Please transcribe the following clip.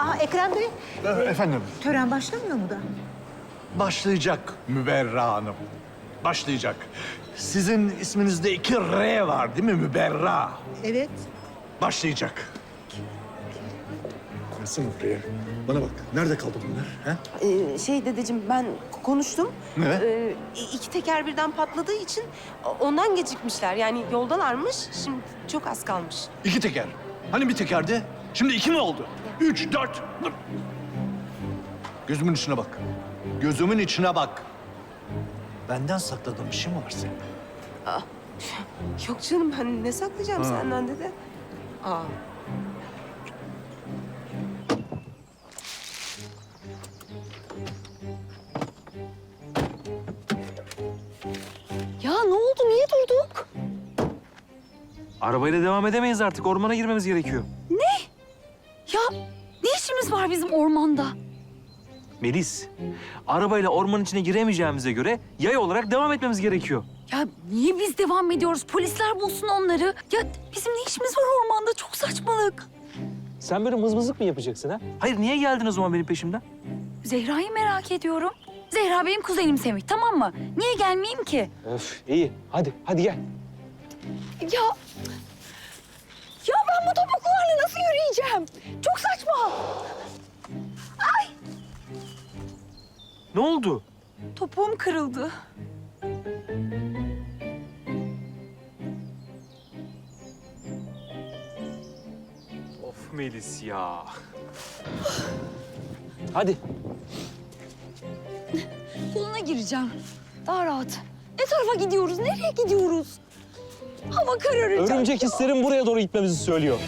Aa Ekrem Bey, efendim? tören başlamıyor mu da? Başlayacak Müberra Hanım. Başlayacak. Sizin isminizde iki R var değil mi Müberra? Evet. Başlayacak. Versene buraya. Bana bak. Nerede kaldı bunlar? Ha? Ee, şey dedeciğim ben konuştum. Ne? Ee, iki teker birden patladığı için ondan gecikmişler. Yani yoldalarmış. Şimdi çok az kalmış. İki teker. Hani bir tekerdi? Şimdi iki mi oldu? Üç, dört. Gözümün içine bak. Gözümün içine bak. Benden sakladığın bir şey mi var senin? Yok canım ben ne saklayacağım senden dede? Aa. Ya ne oldu? Niye durduk? Arabayla devam edemeyiz artık. Ormana girmemiz gerekiyor. Ya ne işimiz var bizim ormanda? Melis, arabayla ormanın içine giremeyeceğimize göre yay olarak devam etmemiz gerekiyor. Ya niye biz devam ediyoruz? Polisler bulsun onları. Ya bizim ne işimiz var ormanda? Çok saçmalık. Sen böyle mızmızlık mı yapacaksın ha? Hayır, niye geldin o zaman benim peşimden? Zehra'yı merak ediyorum. Zehra benim kuzenim Semih tamam mı? Niye gelmeyeyim ki? Öf, iyi. Hadi, hadi gel. Ya... Ya yürüyeceğim? Çok saçma. Ne oldu? Topuğum kırıldı. Of Melis ya. hadi. Yoluna gireceğim. Daha rahat. Ne tarafa gidiyoruz? Nereye gidiyoruz? Hava kararacak. Örümcek hislerim buraya doğru gitmemizi söylüyor.